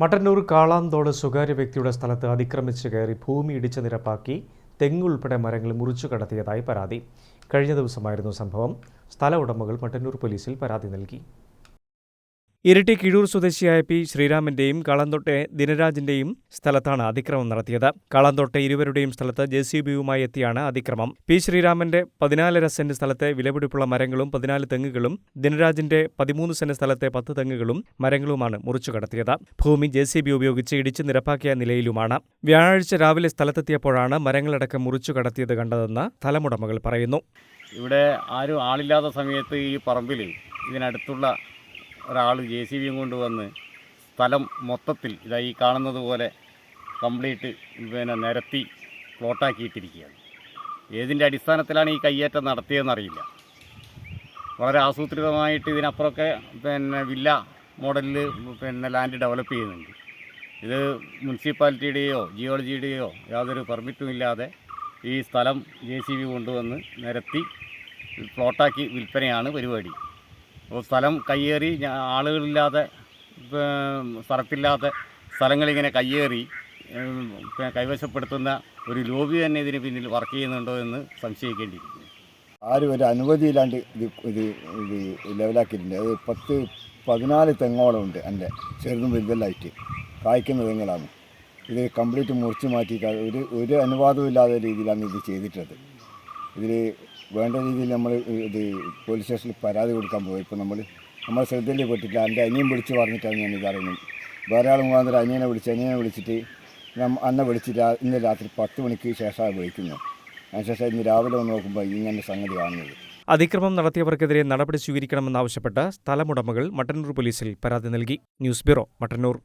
മട്ടന്നൂർ കാളാന്തോട് സ്വകാര്യ വ്യക്തിയുടെ സ്ഥലത്ത് അതിക്രമിച്ച് കയറി ഭൂമി ഇടിച്ച് നിരപ്പാക്കി തെങ്ങുൾപ്പെടെ മരങ്ങൾ മുറിച്ചു കടത്തിയതായി പരാതി. കഴിഞ്ഞ ദിവസമായിരുന്നു സംഭവം. സ്ഥല ഉടമകൾ മട്ടന്നൂർ പോലീസിൽ പരാതി നൽകി. ഇരിട്ടി കിഴൂർ സ്വദേശിയായ പി ശ്രീരാമന്റെയും കളന്തൊട്ടെ ദിനരാജിന്റെയും സ്ഥലത്താണ് അതിക്രമം നടത്തിയത്. കളന്തൊട്ടെ ഇരുവരുടെയും സ്ഥലത്ത് ജെ സി ബിയുമായി എത്തിയാണ് അതിക്രമം. പി ശ്രീരാമന്റെ പതിനാലര സെന്റ് സ്ഥലത്തെ വിലപിടിപ്പുള്ള മരങ്ങളും പതിനാല് തെങ്ങുകളും ദിനരാജിന്റെ പതിമൂന്ന് സെന്റ് സ്ഥലത്തെ പത്ത് തെങ്ങുകളും മരങ്ങളുമാണ് മുറിച്ചു കടത്തിയത് ഭൂമി ജെ സി ബി ഉപയോഗിച്ച് ഇടിച്ചു നിരപ്പാക്കിയ നിലയിലുമാണ്. വ്യാഴാഴ്ച രാവിലെ സ്ഥലത്തെത്തിയപ്പോഴാണ് മരങ്ങളടക്കം മുറിച്ചു കടത്തിയത് കണ്ടതെന്ന് സ്ഥലമുടമകൾ പറയുന്നു. ഇവിടെ ആരും ആളില്ലാത്ത സമയത്ത് ഈ പറമ്പിൽ ഇതിനടുത്തുള്ള ഒരാൾ ജെ സി ബിയും കൊണ്ടുവന്ന് സ്ഥലം മൊത്തത്തിൽ ഇതാ ഈ കാണുന്നത് പോലെ കംപ്ലീറ്റ് പിന്നെ നിരത്തി പ്ലോട്ടാക്കിയിട്ടിരിക്കുകയാണ്. ഏതിന്റെ അടിസ്ഥാനത്തിലാണ് ഈ കയ്യേറ്റം നടത്തിയതെന്നറിയില്ല. വളരെ ആസൂത്രിതമായിട്ട് ഇതിനപ്പുറമൊക്കെ പിന്നെ വില്ല മോഡലിൽ പിന്നെ ലാൻഡ് ഡെവലപ്പ് ചെയ്യുന്നുണ്ട്. ഇത് മുനിസിപ്പാലിറ്റിയുടെയോ ജിയോളജിയുടെയോ യാതൊരു പെർമിറ്റും ഇല്ലാതെ ഈ സ്ഥലം ജെ സി ബി കൊണ്ടുവന്ന് നിരത്തി പ്ലോട്ടാക്കി വിൽപ്പനയാണ് പരിപാടി. സ്ഥലം കയ്യേറി ആളുകളില്ലാതെ സ്ഥലത്തില്ലാത്ത സ്ഥലങ്ങളിങ്ങനെ കയ്യേറി കൈവശപ്പെടുത്തുന്ന ഒരു ലോബി തന്നെ ഇതിന് പിന്നിൽ വർക്ക് ചെയ്യുന്നുണ്ടോ എന്ന് സംശയിക്കേണ്ടിയിരിക്കുന്നു. ആരും ഒരു അനുമതിയില്ലാണ്ട് ഇത് ഇത് ഇത് ലെവലാക്കിയിട്ടുണ്ട്. അത് പത്ത് പതിനാല് തെങ്ങോളം ഉണ്ട് എന്റെ ചെറുതും വലുതെല്ലായിട്ട് കായ്ക്കുന്ന തെങ്ങുകളാണ്. ഇത് കംപ്ലീറ്റ് മുറിച്ച് മാറ്റിയിട്ട് ഒരു ഒരു അനുവാദവും ഇല്ലാത്ത രീതിയിലാണ് ഇത് ചെയ്തിട്ടുള്ളത്. ഇതിൽ വേണ്ട രീതിയിൽ നമ്മൾ ഇത് പോലീസ് സ്റ്റേഷനിൽ പരാതി കൊടുക്കാൻ പോയി. ഇപ്പോൾ നമ്മൾ നമ്മൾ ശ്രദ്ധയിൽ പെട്ടിട്ടില്ല. എന്റെ അനിയൻ വിളിച്ച് പറഞ്ഞിട്ടാണ് ഞാൻ ഇത് അറിയുന്നത്. വേറെ ആൾ മുഖാന്തരം അനിയനെ വിളിച്ച് അനിയനെ വിളിച്ചിട്ട് അന്നെ വിളിച്ചിട്ട് ഇന്ന് രാത്രി പത്ത് മണിക്ക് ശേഷമാണ് വിളിക്കുന്നത്. അതിനുശേഷം ഇന്ന് രാവിലെ വന്ന് നോക്കുമ്പോൾ ഇങ്ങനെ സംഗതി കാണുന്നത്. അതിക്രമം നടത്തിയവർക്കെതിരെ നടപടി സ്വീകരിക്കണമെന്നാവശ്യപ്പെട്ട് സ്ഥലമുടമകൾ മട്ടന്നൂർ പോലീസിൽ പരാതി നൽകി. News bureau Mattannur.